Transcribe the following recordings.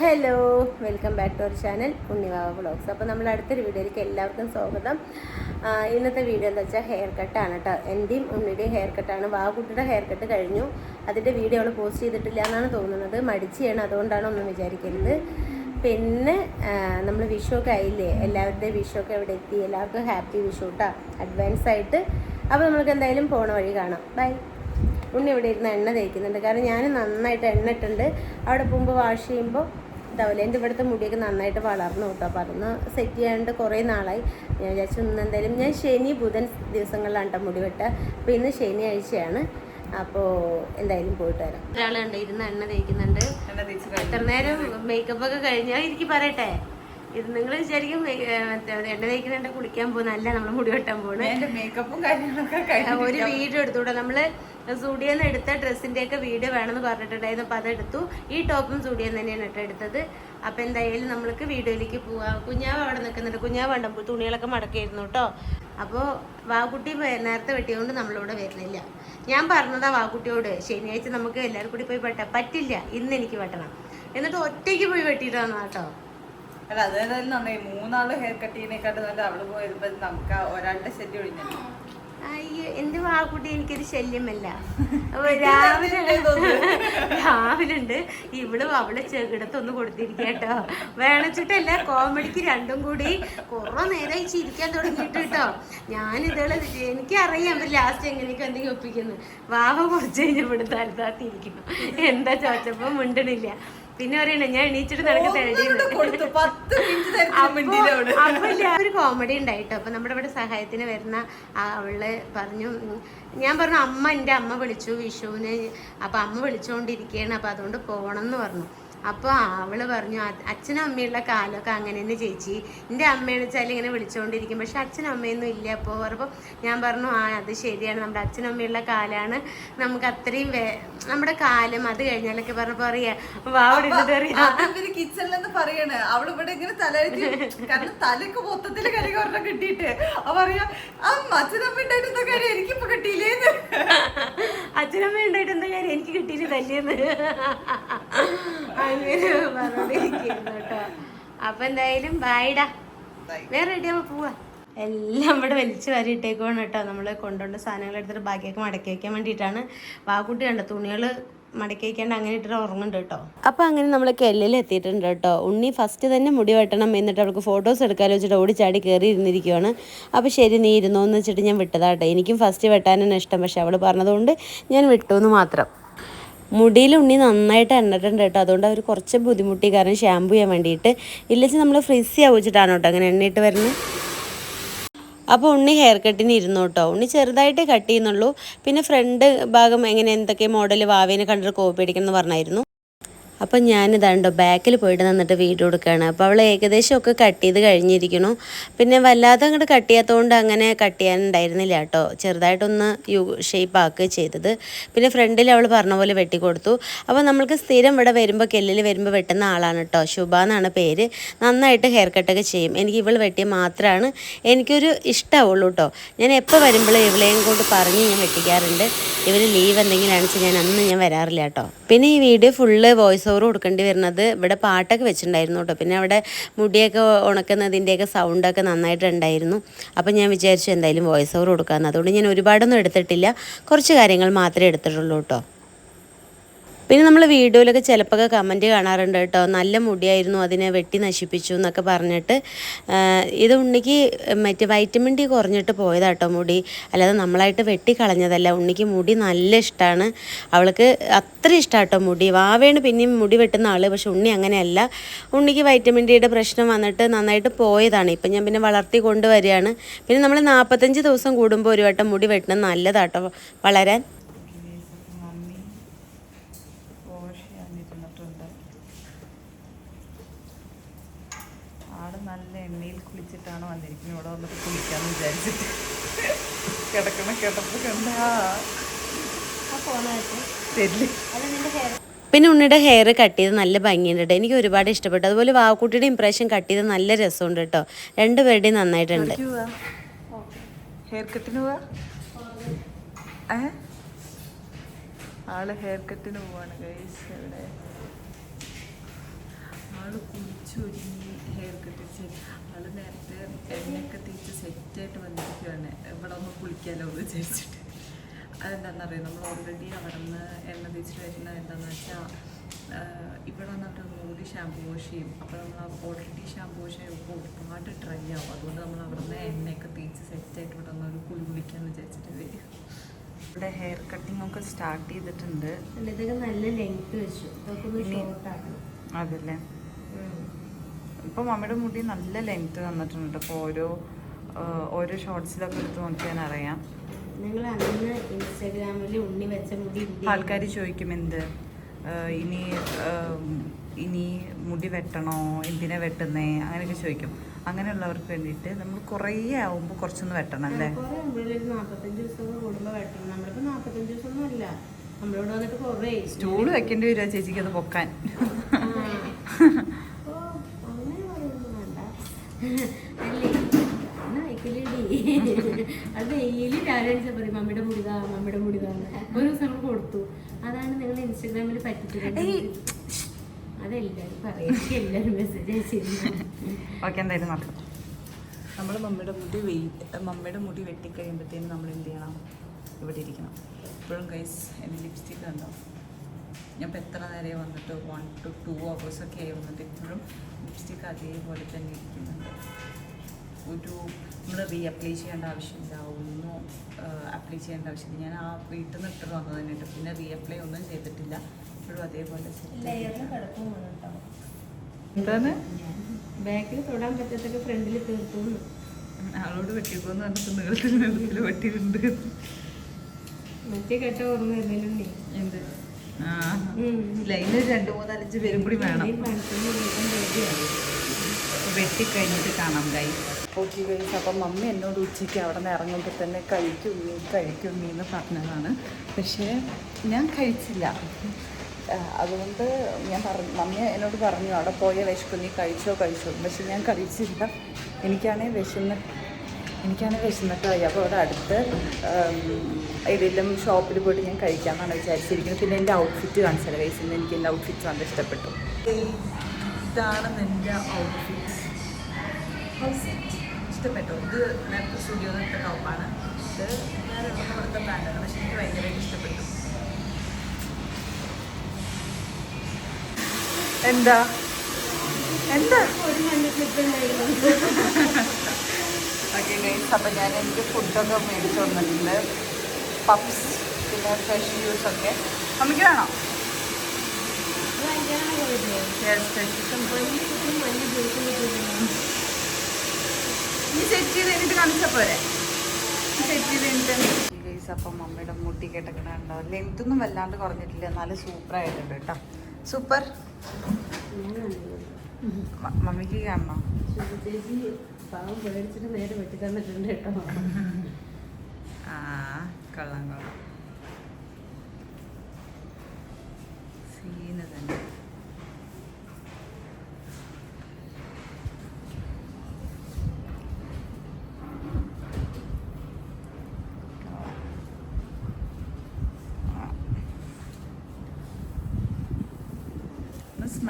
Hello welcome back to our channel Unnivava blogs അപ്പോൾ നമ്മൾ അടുത്തൊരു വീഡിയോയിലേക്ക് എല്ലാവർക്കും സ്വാഗതം. ഇന്നത്തെ വീഡിയോ എന്താ വെച്ചാൽ ഹെയർ കട്ടാണ് കേട്ടോ എന്റെയും ഉണ്ണിയുടെയും ഹെയർ കട്ടാണ് വാവുകുട്ടിയുടെ ഹെയർ കട്ട് കഴിഞ്ഞു. അതിന്റെ വീഡിയോ അവൾ പോസ്റ്റ് ചെയ്തിട്ടില്ല എന്നാണ് തോന്നുന്നത്. മടിച്ചാണ് അതുകൊണ്ടാണ് ഒന്നും വിചാരിക്കരുത്. പിന്നെ നമ്മൾ വിഷു ഒക്കെ ആയില്ലേ? എല്ലാവരുടെയും വിഷു ഒക്കെ എവിടെ എത്തി. എല്ലാവർക്കും ഹാപ്പി വിഷു കേട്ടോ അഡ്വാൻസ് ആയിട്ട്. അപ്പോൾ നമുക്ക് എന്തായാലും പോണ വഴി കാണാം. ബൈ ഉണ്ണി ഇവിടെ ഇരുന്ന് എണ്ണ തേക്കുന്നുണ്ട്. കാരണം ഞാൻ നന്നായിട്ട് എണ്ണ ഇട്ടുണ്ട് അവിടെ പോകുമ്പോൾ വാഷ് ചെയ്യുമ്പോൾ ഇതാവില്ല എന്റെ ഇവിടുത്തെ മുടിയൊക്കെ നന്നായിട്ട് വളർന്നു കേട്ടോ. അപ്പോൾ അതൊന്ന് സെറ്റ് ചെയ്യാണ്ട് കുറേ നാളായി. ഞാൻ വിചാരിച്ചു ഇന്ന് എന്തായാലും ഞാൻ ശനി ബുധൻ ദിവസങ്ങളിലാണ് കേട്ടോ മുടി വെട്ടുക അപ്പോൾ ഇന്ന് ശനിയാഴ്ചയാണ്. അപ്പോൾ എന്തായാലും പോയിട്ട് വരാം. ഒരാളുണ്ട് ഇരുന്ന് എണ്ണ തേക്കുന്നുണ്ട്. എത്ര നേരം മേക്കപ്പ് ഒക്കെ കഴിഞ്ഞാൽ എനിക്ക് പറയട്ടെ. ഇത് നിങ്ങൾ വിചാരിക്കും എണ്ണ തേക്കുന്നുണ്ട് കുളിക്കാൻ പോകുന്ന അല്ല നമ്മൾ മുടി വെട്ടാൻ പോകുന്നത് എന്റെ മേക്കപ്പും കാര്യങ്ങളൊക്കെ ഒരു വീഡിയോ എടുത്തുകൂടെ. നമ്മൾ സൂഡിയെന്ന് എടുത്ത ഡ്രസ്സിന്റെ ഒക്കെ വീഡിയോ വേണമെന്ന് പറഞ്ഞിട്ടുണ്ടായിരുന്നു അപ്പൊ അതെടുത്തു. ഈ ടോപ്പും സൂഡിയെന്ന് തന്നെയാണ് കേട്ടോ എടുത്തത്. അപ്പൊ എന്തായാലും നമ്മൾക്ക് വീഡിയോയിലേക്ക് പോവാ. കുഞ്ഞാവ് അവിടെ നിൽക്കുന്നുണ്ട്. കുഞ്ഞാവ് വേണ്ട തുണികളൊക്കെ മടക്കിയിരുന്നു കേട്ടോ. അപ്പോൾ വാക്കുട്ടി നേരത്തെ വെട്ടിയതുകൊണ്ട് നമ്മളിവിടെ വരുന്നില്ല. ഞാൻ പറഞ്ഞതാ വാക്കുട്ടിയോട്. ശനിയാഴ്ച നമുക്ക് എല്ലാവരും കൂടി പോയി വെട്ടാം. പറ്റില്ല. ഇന്ന് എനിക്ക് വെട്ടണം. എന്നിട്ട് ഒറ്റയ്ക്ക് പോയി വെട്ടിയിട്ട് വന്നാ കേട്ടോ? അല്ല അതേതായാലും നന്നായി. മൂന്നാൾ ഹെയർ കട്ടിങ്ങിനെക്കാട്ടും നല്ല അവൾ പോയപ്പോ നമുക്ക് ഒരാളുടെ ശല്യം ഒഴിഞ്ഞു. അയ്യോ എന്റെ വാക്കുട്ടി എനിക്കൊരു ശല്യമല്ല. രാവിലെ രാവിലെ ഉണ്ട് ഇവൾ അവളെ ചെകിടത്തൊന്ന് കൊടുത്തിരിക്കുക കേട്ടോ. വേണച്ചിട്ടല്ല കോമഡിക്ക് രണ്ടും കൂടി കുറെ നേരമായി ചിരിക്കാൻ തുടങ്ങിയിട്ട് കേട്ടോ. ഞാൻ ഇതേളെ എനിക്കറിയാം ലാസ്റ്റ് എങ്ങനെയൊക്കെ എന്തെങ്കിലും ഒപ്പിക്കുന്നു. വാവ കുറച്ച് കഴിഞ്ഞ ഇവിടെ തലത്താത്തിരിക്കുന്നു എന്താ ചോദിച്ചപ്പോ മിണ്ടണില്ല. പിന്നെ പറയണ ഞാൻ എണീച്ചിട്ട് ഒരു കോമഡി ഉണ്ടായിട്ടോ. അപ്പൊ നമ്മുടെ ഇവിടെ സഹായത്തിന് വരുന്ന അവൾ പറഞ്ഞു ഞാൻ പറഞ്ഞു അമ്മ എന്റെ അമ്മ വിളിച്ചു വിഷുവിന്. അപ്പൊ അമ്മ വിളിച്ചുകൊണ്ടിരിക്കുകയാണ് അപ്പൊ അതുകൊണ്ട് പോകണം എന്ന് പറഞ്ഞു. അപ്പോൾ അവൾ പറഞ്ഞു "അ- അച്ഛനും അമ്മയുള്ള കാലമൊക്കെ അങ്ങനെ തന്നെ ചേച്ചി. എന്റെ അമ്മയെന്ന് വെച്ചാൽ ഇങ്ങനെ വിളിച്ചുകൊണ്ടിരിക്കും പക്ഷെ അച്ഛനും അമ്മയൊന്നും ഇല്ല അപ്പോൾ പറഞ്ഞപ്പോൾ ഞാൻ പറഞ്ഞു ആ അത് ശരിയാണ്. നമ്മുടെ അച്ഛനും അമ്മയുള്ള കാലമാണ് നമുക്ക് അത്രയും നമ്മുടെ കാലം അത് കഴിഞ്ഞാലൊക്കെ പറഞ്ഞപ്പോൾ അറിയാം കിച്ചണിലെന്ന് പറയാണ്. അവൾ ഇവിടെ ഇങ്ങനെ തല കാരണം തലക്ക് മൊത്തത്തിൽ കരി കൊറണം കിട്ടിയിട്ട്. അവ പറയാ അമ്മ അച്ഛനമ്മ ഉണ്ടായിട്ട് എന്താ കാര്യം? എനിക്കിപ്പോ കിട്ടിയില്ലേന്ന്. അച്ഛനമ്മ ഉണ്ടായിട്ട് എന്താ കാര്യം? എനിക്ക് കിട്ടിയില്ല തല്ലിയെന്ന്. അങ്ങനെ പറഞ്ഞോണ്ടിരിക്കുന്നു കേട്ടോ. അപ്പൊ എന്തായാലും ബായിടാ വേറെ റെഡിയാവുമ്പോ പോവാ. എല്ലാം ഇവിടെ വലിച്ചു വാരി ഇട്ടേക്കുവാണ് കേട്ടോ. നമ്മൾ കൊണ്ടുകൊണ്ട് സാധനങ്ങൾ എടുത്തിട്ട് ബാക്കിയൊക്കെ മടക്കി വയ്ക്കാൻ വേണ്ടിയിട്ടാണ്. വാക്കുട്ടി കണ്ട തുണികൾ മടക്കി വയ്ക്കാണ്ട് അങ്ങനെ ഇട്ടിട്ട് ഉറങ്ങുന്നുണ്ട് കേട്ടോ. അപ്പോൾ അങ്ങനെ നമ്മൾ കെല്ലിൽ എത്തിയിട്ടുണ്ട് കേട്ടോ. ഉണ്ണി ഫസ്റ്റ് തന്നെ മുടി വെട്ടണം എന്നിട്ട് അവൾക്ക് ഫോട്ടോസ് എടുക്കാലോ വെച്ചിട്ട് ഓടിച്ചാടി കയറി ഇരുന്നിരിക്കുവാണ്. അപ്പോൾ ശരി നീ ഇരുന്നോ എന്ന് വെച്ചിട്ട് ഞാൻ വിട്ടതാട്ടെ എനിക്കും ഫസ്റ്റ് വെട്ടാനാണ് ഇഷ്ടം. പക്ഷെ അവൾ പറഞ്ഞതുകൊണ്ട് ഞാൻ വിട്ടു എന്ന് മാത്രം. മുടിയിൽ ഉണ്ണി നന്നായിട്ട് എണ്ണിട്ടുണ്ട് കേട്ടോ. അതുകൊണ്ട് അവർ കുറച്ച് ബുദ്ധിമുട്ടി. കാരണം ഷാമ്പു ചെയ്യാൻ വേണ്ടിയിട്ട്. ഇല്ലെങ്കിൽ നമ്മൾ ഫ്രിസി ആവിച്ചിട്ടാണ് കേട്ടോ അങ്ങനെ എണ്ണയിട്ട് വരുന്നത്. അപ്പോൾ ഉണ്ണി ഹെയർ കട്ടിന് ഇരുന്നു കേട്ടോ. ഉണ്ണി ചെറുതായിട്ട് കട്ട് ചെയ്യുന്നുള്ളൂ. പിന്നെ ഫ്രണ്ട് ഭാഗം എങ്ങനെ എന്തൊക്കെ മോഡൽ വാവേനെ കണ്ടിട്ട് കോപ്പി അടിക്കണം എന്ന് പറഞ്ഞായിരുന്നു. അപ്പം ഞാനിതാണ്ടോ ബാക്കിൽ പോയിട്ട് നിന്നിട്ട് വീഡിയോ എടുക്കുകയാണ്. അപ്പോൾ അവൾ ഏകദേശം ഒക്കെ കട്ട് ചെയ്ത് കഴിഞ്ഞിരിക്കുന്നു. പിന്നെ വല്ലാതെ അങ്ങോട്ട് കട്ട് ചെയ്യാത്തതുകൊണ്ട് അങ്ങനെ കട്ട് ചെയ്യാനുണ്ടായിരുന്നില്ല കേട്ടോ. ചെറുതായിട്ടൊന്ന് യു ഷേപ്പ് ആക്കുക ചെയ്തത്. പിന്നെ ഫ്രണ്ടിൽ അവൾ പറഞ്ഞ പോലെ വെട്ടിക്കൊടുത്തു അപ്പോൾ നമ്മൾക്ക് സ്ഥിരം ഇവിടെ വരുമ്പോൾ കെല്ലിൽ വരുമ്പോൾ വെട്ടുന്ന ആളാണ് കേട്ടോ. ശുഭ എന്നാണ് പേര്. നന്നായിട്ട് ഹെയർ കട്ടൊക്കെ ചെയ്യും. എനിക്ക് ഇവൾ വെട്ടിയ മാത്രമാണ് എനിക്കൊരു ഇഷ്ടമാവുള്ളൂ കേട്ടോ. ഞാൻ എപ്പോൾ വരുമ്പോഴും ഇവളെയും കൊണ്ട് പറഞ്ഞ് ഞാൻ വെട്ടിക്കാറുണ്ട്. ഇവർ ലീവ് എന്തെങ്കിലും ആണെന്ന് ഞാൻ അന്ന് ഞാൻ വരാറില്ല കേട്ടോ. പിന്നെ ഈ വീഡിയോ ഫുള്ള് വോയിസ് ഓവർ കൊടുക്കേണ്ടി വരുന്നത് ഇവിടെ പാട്ടൊക്കെ വെച്ചിട്ടുണ്ടായിരുന്നു കേട്ടോ. പിന്നെ അവിടെ മുടിയൊക്കെ ഉണക്കുന്നതിന്റെയൊക്കെ സൗണ്ടൊക്കെ നന്നായിട്ടുണ്ടായിരുന്നു. അപ്പം ഞാൻ വിചാരിച്ചു എന്തായാലും വോയിസ് ഓവർ കൊടുക്കാമെന്ന്. അതുകൊണ്ട് ഞാൻ ഒരുപാടൊന്നും എടുത്തിട്ടില്ല. കുറച്ച് കാര്യങ്ങൾ മാത്രമേ എടുത്തിട്ടുള്ളൂ കേട്ടോ. പിന്നെ നമ്മൾ വീഡിയോയിലൊക്കെ ചിലപ്പോൾ കമന്റ് കാണാറുണ്ട് കേട്ടോ. നല്ല മുടിയായിരുന്നു അതിനെ വെട്ടി നശിപ്പിച്ചു എന്നൊക്കെ പറഞ്ഞിട്ട്. ഇതുണ്ണിക്ക് മറ്റേ വൈറ്റമിൻ ഡി കുറഞ്ഞിട്ട് പോയതാട്ടോ മുടി. അല്ലാതെ നമ്മളായിട്ട് വെട്ടി കളഞ്ഞതല്ല. ഉണ്ണിക്ക് മുടി നല്ല ഇഷ്ടമാണ് അവൾക്ക് അത്ര ഇഷ്ടമാട്ടോ മുടി. വാവേണ് പിന്നെയും മുടി വെട്ടുന്ന ആൾ പക്ഷെ ഉണ്ണി അങ്ങനെയല്ല. ഉണ്ണിക്ക് വൈറ്റമിൻ ഡിയുടെ പ്രശ്നം വന്നിട്ട് നന്നായിട്ട് പോയതാണ്. ഇപ്പം ഞാൻ പിന്നെ വളർത്തി കൊണ്ടുവരികയാണ്. പിന്നെ നമ്മൾ നാൽപ്പത്തഞ്ച് ദിവസം കൂടുമ്പോൾ ഒരു വട്ടം മുടി വെട്ടണം നല്ലതാട്ടോ വളരാൻ മമ്മി വാഷ് ചെയ്യാനിരുന്നിട്ടുണ്ട് ആട് നല്ല എണ്ണയിൽ കുളിച്ചിട്ടാണ് വന്നിരിക്കുന്നത്. ഇവിടെ വന്നിട്ട് കുളിക്കാന്ന് വിചാരിച്ചിട്ട്. കിടക്കണ കിടപ്പ് കണ്ടാ. തരില്ല. പിന്നെ ഉണ്ണിയുടെ ഹെയർ കട്ട് ചെയ്ത് നല്ല ഭംഗിയുണ്ട് കേട്ടോ എനിക്ക് ഒരുപാട് ഇഷ്ടപ്പെട്ടു. അതുപോലെ വാവക്കുട്ടിയുടെ ഇംപ്രഷൻ കട്ട് ചെയ്ത് നല്ല രസമുണ്ട് കേട്ടോ രണ്ടുപേരുടെയും നന്നായിട്ടുണ്ട്. ഹെയർ കട്ടിന് പോവാ? ആൾ ഹെയർ കട്ടിന് പോവാണ് ഗൈസ് ഇവിടെ ആൾ കുളിച്ചൊരുങ്ങി ഹെയർ കട്ട് ചെയ്ത് ആൾ നേരത്തെ എണ്ണയൊക്കെ തേച്ച് സെറ്റായിട്ട് വന്നിരിക്കുകയാണ് ഇവിടെ ഒന്ന് കുളിക്കാലോ എന്ന് വിചാരിച്ചിട്ട്. അതെന്താണെന്നറിയാം നമ്മൾ ഓൾറെഡി അവിടെ നിന്ന് എണ്ണ തേച്ചിട്ട് വരുന്നത് എന്താണെന്ന് വെച്ചാൽ ഇവിടെ വന്ന് അവർ ഒന്നുകൂടി ഷാമ്പു വാഷ് ചെയ്യും. അപ്പോൾ നമ്മൾ ഓൾറെഡി ഷാമ്പു വാഷ് ചെയ്യുമ്പോൾ ഒരുപാട് ഡ്രൈ ആവും. അതുകൊണ്ട് നമ്മൾ അവിടെ നിന്ന് എണ്ണയൊക്കെ തേച്ച് സെറ്റായിട്ട് ഇവിടെ നിന്ന് ഒരു കുളി കുളിക്കാമെന്ന് വിചാരിച്ചിട്ട് വരും. ഇവിടെ ഹെയർ കട്ടിംഗ് ഒക്കെ സ്റ്റാർട്ട് ചെയ്തിട്ടുണ്ട്. ഇതൊക്കെ നല്ല ലെങ്ത് വെച്ചു. ഇതൊക്കെ അതല്ലേ? ഇപ്പം മമ്മിയുടെ മുടി നല്ല ലെങ്ത് തന്നിട്ടുണ്ട്. ഇപ്പോൾ ഓരോ ഓരോ ഷോർട്സിലൊക്കെ എടുത്ത് നോക്കിയാൽ അറിയാം. നിങ്ങൾ അന്ന് ഇൻസ്റ്റാഗ്രാമിൽ ഉണ്ണി വെച്ച മുടി? ആൾക്കാർ ചോദിക്കും എന്ത്? ഇനി ഇനി മുടി വെട്ടണോ? എന്തിനാ വെട്ടുന്നേ? അങ്ങനെയൊക്കെ ചോദിക്കും. അങ്ങനെയുള്ളവർക്ക് വേണ്ടിയിട്ട് നമ്മൾ കുറേ ആവുമ്പോൾ കുറച്ചൊന്ന് വെട്ടണം അല്ലേ? മുമ്പിൽ ദിവസം കൂടുമ്പോൾ വെട്ടണം. നമ്മളിപ്പോ നാപ്പത്തഞ്ച് ദിവസം ഒന്നും അല്ല നമ്മളോട് വന്നിട്ട് കുറേ സ്റ്റൂൾ വെക്കേണ്ടി വരുമോ ചേച്ചിക്ക് അത് പൊക്കാൻ ഓ, അങ്ങനെ പറയൊന്നും വേണ്ട. അല്ലേ, എന്നാ വെക്കലെടി. അത് ഡെയിലി എണീച്ചാ പറയും മമ്മിയുടെ മുടിതാ മമ്മിയുടെ മുടിതാന്ന് ഒരു ദിവസം നമ്മൾ കൊടുത്തു. അതാണ് നിങ്ങൾ ഇൻസ്റ്റാഗ്രാമിൽ പറ്റിച്ചത്. ഏയ്. അതെല്ലാരും പറയും എല്ലാരും മെസ്സേജ് അയച്ചിരുന്നു. നോക്കാം നമ്മൾ മമ്മിയുടെ മുടി വെയിറ്റ് മമ്മിയുടെ മുടി വെട്ടിക്കഴിയുമ്പോഴത്തേനും നമ്മൾ എന്ത് ചെയ്യണം? ഇവിടെ ഇരിക്കണം. ഇപ്പോഴും ഗൈസ് എന്റെ ലിപ്സ്റ്റിക് കണ്ടോ? ഞാൻ ഇപ്പോൾ എത്ര നേരെ വന്നിട്ട് വൺ ടു ടു ഒക്കെ ആയി വന്നിട്ട് ഇപ്പോഴും ലിപ്സ്റ്റിക് അതേപോലെ തന്നെ ഇരിക്കുന്നുണ്ട്. ഒരു നമ്മൾ റീ അപ്ലൈ ചെയ്യേണ്ട ആവശ്യമില്ല ഒന്നും അപ്ലൈ ചെയ്യേണ്ട ആവശ്യമില്ല. ഞാൻ ആ വീട്ടിൽ നിന്ന് ഇട്ടിട്ട് വന്നത് തന്നെയുണ്ട് പിന്നെ റീ അപ്ലൈ ഒന്നും ചെയ്തിട്ടില്ല. ഇപ്പോഴും അതേപോലെ എന്താണ്? ബാക്കിൽ തൊടാൻ പറ്റാത്തൊക്കെ ഫ്രണ്ടിൽ തീർത്തു ആളോട് വെട്ടിക്കോന്ന് പറഞ്ഞിട്ട് നീളത്തിൽ നീളത്തിൽ വെട്ടിയിട്ടുണ്ട്. മറ്റേ കെട്ട ഓർമ്മ വരുന്നില്ലേ എന്ത്? ആ ലൈനിൽ രണ്ട് മൂന്നാലഞ്ച് പേരും കൂടി വേണം. വെട്ടിക്കഴിഞ്ഞിട്ട് കാണാം ഗൈ ഓക്കെ ഗൈസ് അപ്പം മമ്മി എന്നോട് ഉച്ചയ്ക്ക് അവിടെ നിന്ന് ഇറങ്ങുമ്പോൾ തന്നെ കഴിക്കും നീ കഴിക്കും നീ എന്ന് പറഞ്ഞതാണ്. പക്ഷേ ഞാൻ കഴിച്ചില്ല. അതുകൊണ്ട് ഞാൻ പറഞ്ഞു മമ്മി എന്നോട് പറഞ്ഞു അവിടെ പോയ വിശക്കും നീ കഴിച്ചോ കഴിച്ചോ. പക്ഷെ ഞാൻ കഴിച്ചില്ല. എനിക്കാണെങ്കിൽ വിശന്ന് എനിക്കാണെങ്കിൽ വിശന്നിട്ടായി അപ്പോൾ അവിടെ അടുത്ത് ഏതെങ്കിലും ഷോപ്പിൽ പോയിട്ട് ഞാൻ കഴിക്കാമെന്നാണ് വിചാരിച്ചിരിക്കുന്നത്. പിന്നെ എന്റെ ഔട്ട്ഫിറ്റ് കാണിച്ചാൽ കഴിച്ചത് എനിക്ക് എന്റെ ഔട്ട്ഫിറ്റ് നല്ല ഇഷ്ടപ്പെട്ടു. ഇതാണ് എന്റെ ഔട്ട്ഫിറ്റ് ഇഷ്ടപ്പെട്ടു. ഇത് നേരത്തെ സ്റ്റുഡിയോ ഇട്ട ടോപ്പാണ് ഇത് വേറെ എവിടെ കൊടുത്ത ബ്രാൻഡാണ് പക്ഷെ എനിക്ക് ഭയങ്കരമായിട്ട് ഇഷ്ടപ്പെട്ടു. എന്താ? എന്താ? ഒരു മഞ്ഞപ്പിട്ടുണ്ടായിരുന്നു ഓക്കെ ഗൈസ് അപ്പം ഞാൻ എനിക്ക് ഫുഡൊക്കെ മേടിച്ചു വന്നിട്ടുണ്ട് പപ്സ് പിന്നെ ഫ്രഷ് ജ്യൂസ് ഒക്കെ. നമുക്ക് വേണോ? ഫ്രഷ് ജ്യൂസും വലിയ ജ്യൂസും ഈ സെറ്റ് ചെയ്ത് കഴിഞ്ഞിട്ട് കാണിച്ചാൽ പോരെ. സെറ്റ് ചെയ്ത് കഴിഞ്ഞിട്ട് ഗൈസ് അപ്പം മമ്മിയുടെ മുട്ടി കേട്ടൊക്കെയുണ്ടോ ലെങ്ത് ഒന്നും വല്ലാണ്ട് കുറഞ്ഞിട്ടില്ല. എന്നാലും സൂപ്പർ ആയിട്ടുണ്ട് കേട്ടോ. സൂപ്പർ മമ്മിക്ക് കാണണോ? ചേച്ചി പാവം പേടിച്ചിട്ട് നേരെ വെട്ടി തന്നിട്ടുണ്ട് കേട്ടോ. ആ കൊള്ളാം കൊള്ളാം. സീന് തന്നെ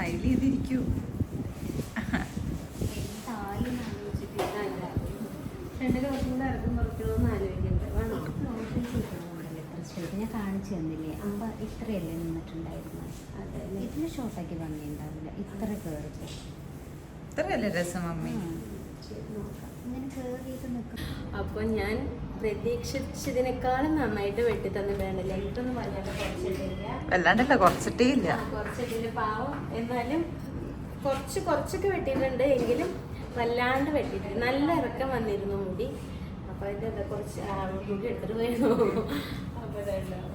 സ്മൈൽ ചെയ്തിരിക്കൂ. അപ്പൊ ഇത്രയല്ലേ ഇത്ര ഇത്രയല്ലേ അപ്പോൾ ഞാൻ പ്രതീക്ഷിച്ചതിനേക്കാളും നന്നായിട്ട് വെട്ടി തന്നിട്ടുണ്ട് ലെങ്ത്തൊന്നും വല്ലാണ്ട് കുറച്ചിട്ടില്ല. വല്ലാണ്ടല്ല കുറച്ചിട്ടേ ഇല്ല കുറച്ചിട്ടില്ല. പാവം. എന്നാലും കുറച്ച് കുറച്ചൊക്കെ വെട്ടിയിട്ടുണ്ട്. എങ്കിലും വല്ലാണ്ട് വെട്ടിട്ടുണ്ട് നല്ല ഇറക്കം വന്നിരുന്നു മുടി. അപ്പൊ അതിന്റെ എന്താ കുറച്ച് മുടി എടുത്തിട്ട് പോയോ അപ്പൊ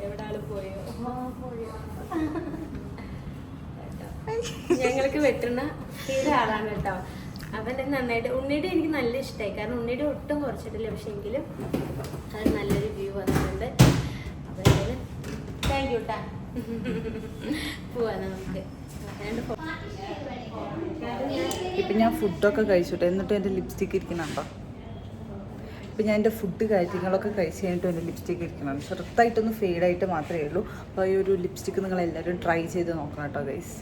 എവിടെ ആൾ പോയോ? പോയോ. ഞങ്ങൾക്ക് വെട്ടുന്ന തീരെ ആളാണ് കേട്ടോ. അവന്റെ നന്നായിട്ട് ഉണ്ണിയുടെ എനിക്ക് നല്ല ഇഷ്ടമായി കാരണം ഉണ്ണിയുടെ ഒട്ടും കുറച്ചിട്ടില്ല. പക്ഷെ എങ്കിലും അത് നല്ലൊരു വ്യൂ വന്നിട്ടുണ്ട്. അപ്പോൾ താങ്ക് യു ട്ടാ. പോവാ നമുക്ക്. ഇപ്പൊ ഞാൻ- ഫുഡൊക്കെ കഴിച്ചിട്ട്. എന്നിട്ട് എന്റെ ലിപ്സ്റ്റിക്ക് ഇരിക്കുന്നുണ്ടോ ഇപ്പൊ ഞാൻ എന്റെ ഫുഡ് കാര്യങ്ങളൊക്കെ കഴിച്ച് കഴിഞ്ഞിട്ട് എന്റെ ലിപ്സ്റ്റിക്ക് ഇരിക്കണം ചെറുതായിട്ടൊന്ന് ഫെയ്ഡായിട്ട് മാത്രമേ ഉള്ളൂ. അപ്പോൾ ഈ ഒരു ലിപ്സ്റ്റിക്ക് നിങ്ങൾ എല്ലാവരും ട്രൈ ചെയ്ത് നോക്കണം കേട്ടോ ഗൈസ്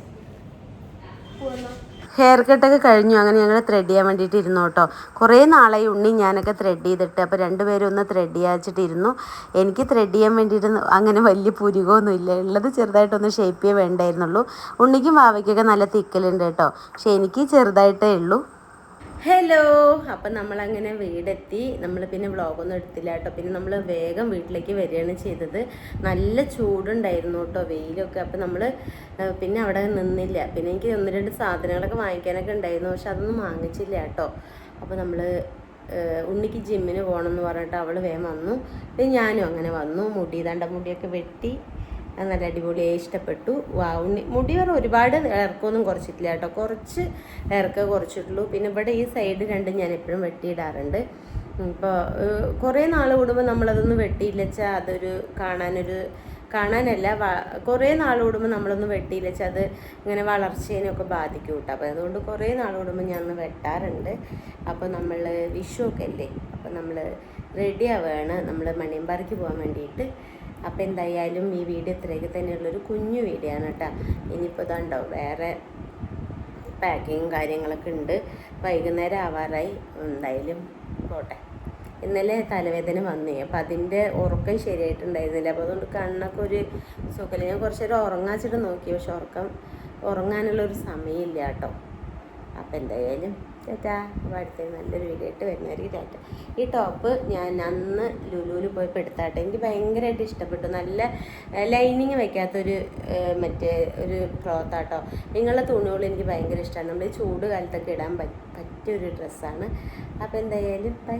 ഹെയർ കട്ടൊക്കെ കഴിഞ്ഞു. അങ്ങനെ ഞങ്ങൾ ത്രെഡ് ചെയ്യാൻ വേണ്ടിയിട്ട് ഇരുന്നു കേട്ടോ. കുറേ നാളായി ഉണ്ണി ഞാനൊക്കെ ത്രെഡ് ചെയ്തിട്ട്. അപ്പോൾ രണ്ടുപേരും ഒന്ന് ത്രെഡ് ചെയ്യാച്ചിട്ടിരുന്നു. എനിക്ക് ത്രെഡ് ചെയ്യാൻ വേണ്ടിയിട്ട് അങ്ങനെ വലിയ പുരുകമൊന്നും ഇല്ല. ഉള്ളത് ചെറുതായിട്ടൊന്ന് ഷേപ്പ് ചെയ്യേ വേണ്ടായിരുന്നുള്ളൂ. ഉണ്ണിക്കും വാവയ്ക്കൊക്കെ നല്ല തിക്കലുണ്ട് കേട്ടോ. പക്ഷേ എനിക്ക് ചെറുതായിട്ടേ ഉള്ളൂ. ഹലോ. അപ്പം നമ്മളങ്ങനെ വീടെത്തി. നമ്മൾ പിന്നെ വ്ളോഗൊന്നും എടുത്തില്ല കേട്ടോ. പിന്നെ നമ്മൾ വേഗം വീട്ടിലേക്ക് വരികയാണ് ചെയ്തത്. നല്ല ചൂടുണ്ടായിരുന്നു കേട്ടോ വെയിലൊക്കെ. അപ്പം നമ്മൾ പിന്നെ അവിടെ നിന്നില്ല. പിന്നെ എനിക്ക് ഒന്ന് രണ്ട് സാധനങ്ങളൊക്കെ വാങ്ങിക്കാനൊക്കെ ഉണ്ടായിരുന്നു. പക്ഷെ അതൊന്നും വാങ്ങിച്ചില്ല കേട്ടോ. അപ്പോൾ നമ്മൾ ഉണ്ണിക്ക് ജിമ്മിന് പോകണം എന്ന് പറഞ്ഞിട്ട് അവൾ വേഗം വന്നു. പിന്നെ ഞാനും അങ്ങനെ വന്നു. മുടി ദണ്ട മുടിയൊക്കെ വെട്ടി. അത് നല്ല അടിപൊളിയായി ഇഷ്ടപ്പെട്ടു. വാ ഉണ്ണി മുടി പറഞ്ഞ ഒരുപാട് ഇറക്കമൊന്നും കുറച്ചിട്ടില്ല കേട്ടോ. കുറച്ച് ഇറക്കം കുറച്ചിട്ടുള്ളൂ. പിന്നെ ഇവിടെ ഈ സൈഡ് രണ്ടും ഞാൻ എപ്പോഴും വെട്ടിയിടാറുണ്ട്. ഇപ്പോൾ കുറേ നാൾ കൂടുമ്പോൾ നമ്മളതൊന്നും വെട്ടിയില്ല വെച്ചാൽ അതൊരു കാണാനൊരു കാണാനല്ല കുറേ നാൾ കൂടുമ്പോൾ നമ്മളൊന്നും വെട്ടിയില്ല വെച്ചാൽ അത് ഇങ്ങനെ വളർച്ചേനൊക്കെ ബാധിക്കും കേട്ടോ. അപ്പോൾ അതുകൊണ്ട് കുറേ നാൾ കൂടുമ്പോൾ ഞാൻ വെട്ടാറുണ്ട്. അപ്പോൾ നമ്മൾ വിഷുവൊക്കെ അല്ലേ? അപ്പോൾ നമ്മൾ റെഡി ആവുകയാണ് നമ്മൾ മണിയമ്പാറയ്ക്ക് പോകാൻ വേണ്ടിയിട്ട്. അപ്പോൾ എന്തായാലും ഈ വീഡിയോ ഇത്രയൊക്കെ തന്നെയുള്ളൊരു കുഞ്ഞു ആണ് കേട്ടോ. ഇനിയിപ്പോൾ ഇതുണ്ടോ വേറെ പാക്കിങ്ങും കാര്യങ്ങളൊക്കെ ഉണ്ട്. വൈകുന്നേരം ആവാറായി. എന്തായാലും പോട്ടെ. ഇന്നലെ തലവേദന വന്നേ. അപ്പം അതിന്റെ ഉറക്കം ശരിയായിട്ടുണ്ടായിരുന്നില്ല. അപ്പോൾ അതുകൊണ്ട് കണ്ണൊക്കെ ഒരു സുഖമില്ല. ഞാൻ കുറച്ച് നേരം ഉറങ്ങാച്ചിട്ട് നോക്കി. പക്ഷെ ഉറക്കം ഉറങ്ങാനുള്ളൊരു സമയമില്ല കേട്ടോ. അപ്പം എന്തായാലും ചേട്ടാ അപ്പോൾ അടുത്ത നല്ലൊരു വീഡിയോ ആയിട്ട് വരുന്നതായിരിക്കും ടാറ്റ. ഈ ടോപ്പ് ഞാൻ അന്ന് ലുലുവിൽ പോയപ്പോൾ എടുത്താട്ടെ. എനിക്ക് ഭയങ്കരമായിട്ട് ഇഷ്ടപ്പെട്ടു. നല്ല ലൈനിങ് വയ്ക്കാത്തൊരു മറ്റേ ഒരു ക്ലോത്താട്ടോ നിങ്ങളുടെ തുണികൾ എനിക്ക് ഭയങ്കര ഇഷ്ടമാണ് നമ്മൾ ചൂട് കാലത്തൊക്കെ ഇടാൻ പറ്റിയ പറ്റിയൊരു ഡ്രസ്സാണ് അപ്പോൾ എന്തായാലും ബൈ